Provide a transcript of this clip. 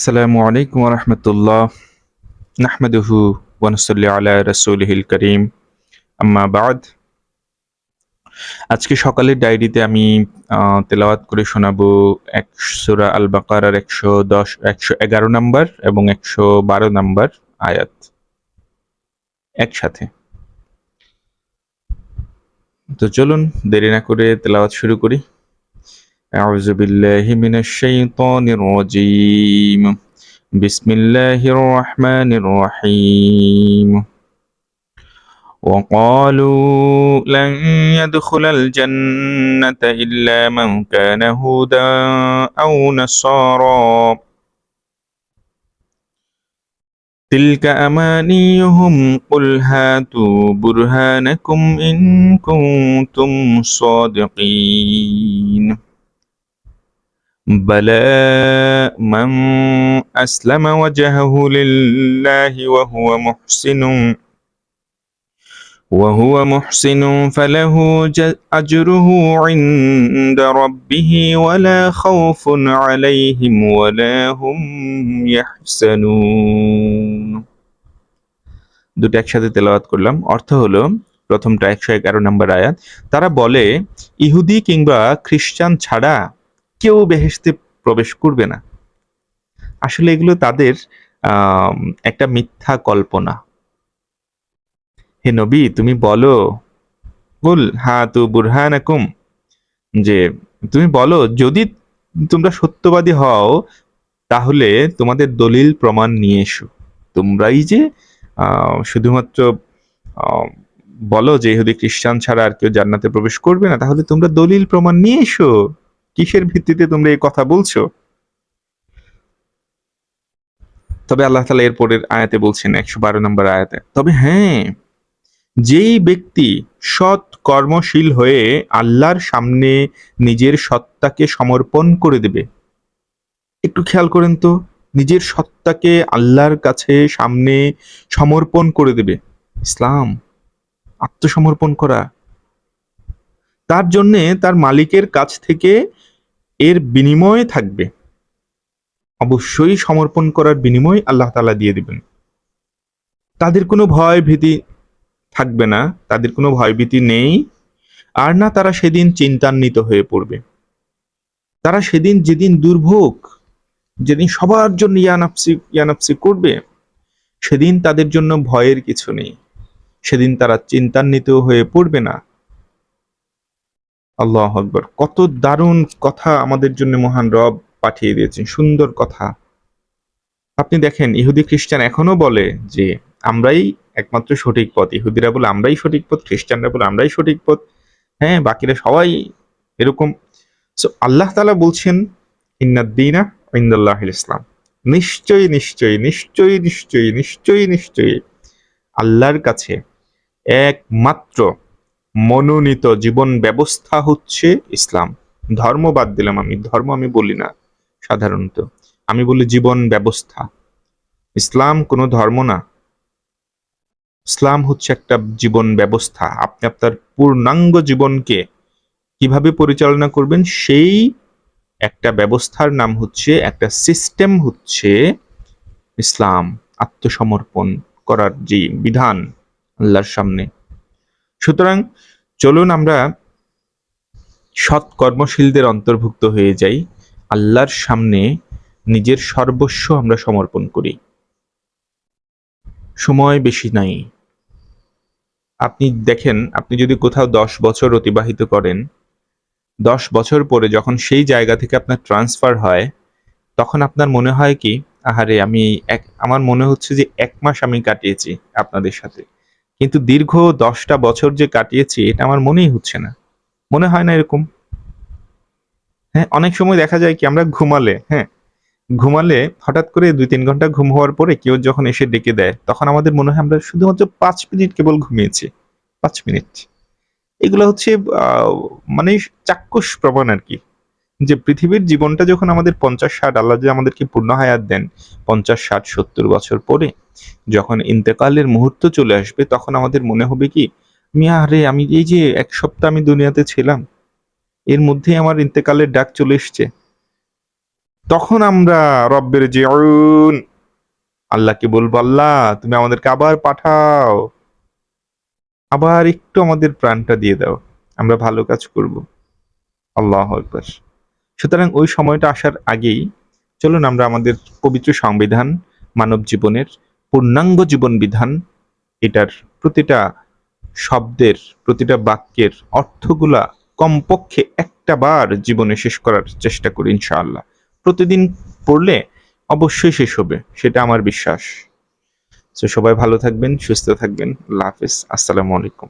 আসসালামু আলাইকুম রহমতুল্লাহ নাহমেদহু ওয়ানসল্লি আলা রসুলহিল করিম। আম্মা বাদ। আজকে সকালের ডায়েরিতে আমি তেলাওয়াত করে শোনাবো এক সুরা আল বাকারার একশো দশ, একশো এগারো নাম্বার এবং একশো বারো নাম্বার আয়াত একসাথে। তো চলুন দেরি না করে তেলাওয়াত শুরু করি। أعوذ بالله من الشيطان الرجيم. بسم الله الرحمن الرحيم. وقالوا لن يدخل الجنة إلا من كان هودا أو نصارى تلك أمانيهم قل هاتوا برهانكم إن كنتم صادقين. بلى من أسلم وجهه لله وهو محسن وهو محسن فله ج- أجره عند ربه ولا خوف عليهم ولا هم يحزنون দুটো একসাথে তেলাওয়াত করলাম অর্থ হলো প্রথমটা একশো এগারো নম্বর আয়াত তারা বলে ইহুদি কিংবা খ্রিস্টান ছাড়া কেউ বেহেশতে প্রবেশ করবে না। আসলে এগুলো তাদের একটা মিথ্যা কল্পনা। হে নবী, তুমি বলো বল হা তু বুরহানাকুম, যে তুমি বলো, যদি তোমরা সত্যবাদী হও, তাহলে তোমাদের দলিল প্রমাণ নিয়ে এসো। তোমরাই যে শুধুমাত্র বলো যে ইহুদি খ্রিস্টান ছাড়া আর কেউ জান্নাতে প্রবেশ করবে না, তাহলে তোমরা দলিল প্রমাণ নিয়ে এসো। কিসের ভিত্তিতে তোমরা এই কথা বলছো? তবে আল্লাহ তালা এর পরের আয়াতে বলছেন একশো বারো নম্বর আয়াতে, তবে হ্যাঁ যেই ব্যক্তি সৎ কর্মশীল হয়ে আল্লাহর সামনে নিজের সত্তাকে সমর্পণ করে দেবে, একটু খেয়াল করেন তো, নিজের সত্তাকে আল্লাহর কাছে সামনে সমর্পণ করে দেবে। ইসলাম, আত্মসমর্পণ করা, তার জন্যে তার মালিকের কাছ থেকে এর বিনিময়ে থাকবে। অবশ্যই সমর্পণ করার বিনিময় আল্লাহ তালা দিয়ে দিবেন। তাদের কোনো ভয় ভীতি থাকবে না, তাদের কোনো ভয়ভীতি নেই, আর না তারা সেদিন চিন্তান্বিত হয়ে পড়বে। তারা সেদিন যেদিন দুর্ভোগ, যেদিন সবার জন্য ইয়ানাপসি ইয়ানাপসি করবে, সেদিন তাদের জন্য ভয়ের কিছু নেই। সেদিন তারা চিন্তান্বিত হয়ে পড়বে না। আল্লাহ আকবর। কত দারুণ কথা আমাদের জন্য মহান রব পাঠিয়ে দিয়েছেন, সুন্দর কথা। আপনি দেখেন, ইহুদি খ্রিস্টান এখনও বলে যে, আমরাই একমাত্র সঠিক পথ। ইহুদিরা বলে, আমরাই সঠিক পথ, খ্রিস্টানরা বলে, আমরাই সঠিক পথ। হ্যাঁ বাকিরা সবাই এরকম। সো আল্লাহ তালা বলছেন ইন্নাদ্দিনা ইন্দাল্লাহ ইসলাম। নিশ্চয়ই নিশ্চয়ই নিশ্চয়ই নিশ্চয়ই নিশ্চয়ই নিশ্চয়ই আল্লাহর কাছে একমাত্র মনোনীত জীবন ব্যবস্থা হচ্ছে ইসলাম। ধর্ম বাদ দিলাম আমি, ধর্ম আমি বলি না সাধারণত। আমি বলি জীবন ব্যবস্থা। ইসলাম কোনো ধর্ম না। ইসলাম হচ্ছে একটা জীবন ব্যবস্থা। আপনি আপনার পূর্ণাঙ্গ জীবনকে কীভাবে পরিচালনা করবেন, সেই একটা ব্যবস্থার নাম হচ্ছে, একটা সিস্টেম হচ্ছে ইসলাম, আত্মসমর্পণ করার যে বিধান আল্লাহর সামনে। সুতরাং চলুন আমরা সৎ কর্মশীলদের অন্তর্ভুক্ত হয়ে যাই। আল্লাহর সামনে নিজের সর্বস্ব আমরা সমর্পণ করি। সময় বেশি নাই। আপনি দেখেন, আপনি যদি কোথাও দশ বছর অতিবাহিত করেন, দশ বছর পরে যখন সেই জায়গা থেকে আপনার ট্রান্সফার হয়, তখন আপনার মনে হয় কি, আহারে, আমি এক, আমার মনে হচ্ছে যে এক মাস আমি কাটিয়েছি আপনাদের সাথে। কিন্তু দীর্ঘ দশটা বছর যে কাটিয়েছি, এটা আমার মনেই হচ্ছে না। মনে হয় না এরকম। হ্যাঁ অনেক সময় দেখা যায় কি, আমরা ঘুমালে হ্যাঁ ঘুমালে হঠাৎ করে দুই তিন ঘণ্টা ঘুম হওয়ার পরে কেউ যখন এসে ডেকে দেয়, তখন আমাদের মনে হয় আমরা শুধুমাত্র পাঁচ মিনিট কেবল ঘুমিয়েছি, পাঁচ মিনিট। এগুলো হচ্ছে মানে চাক্ষুষ প্রমাণ আর কি। যে পৃথিবীর জীবনটা যখন আমাদের পঞ্চাশ ষাট, আল্লাহ যে আমাদেরকে পূর্ণ হায়াত দেন পঞ্চাশ ষাট, সত্তর বছর পরে, যখন ইন্তেকালের মুহূর্ত চলে আসবে, তখন আমাদের মনে হবে কি, মিয়া আরে আমি এই যে এক সপ্তাহ আমি দুনিয়াতে ছিলাম, এর মধ্যেই আমার ইন্তেকালের ডাক চলে এসছে। তখন আমরা রব্বের যে অরুণ আল্লাহকে বলব, আল্লাহ, তুমি আমাদেরকে আবার পাঠাও। আবার একটু আমাদের প্রাণটা দিয়ে দাও, আমরা ভালো কাজ করব। আল্লাহ একবার সুতরাং ওই সময়টা আসার আগেই চলুন আমরা আমাদের পবিত্র সংবিধান, মানব জীবনের পূর্ণাঙ্গ জীবন বিধান, এটার প্রতিটা শব্দের, প্রতিটা বাক্যের অর্থগুলা কমপক্ষে একটা বার জীবনে শেষ করার চেষ্টা করি ইনশাআল্লাহ। প্রতিদিন পড়লে অবশ্যই শেষ হবে, সেটা আমার বিশ্বাস। তো সবাই ভালো থাকবেন, সুস্থ থাকবেন, আল্লাহ হাফিজ, আসসালামু আলাইকুম।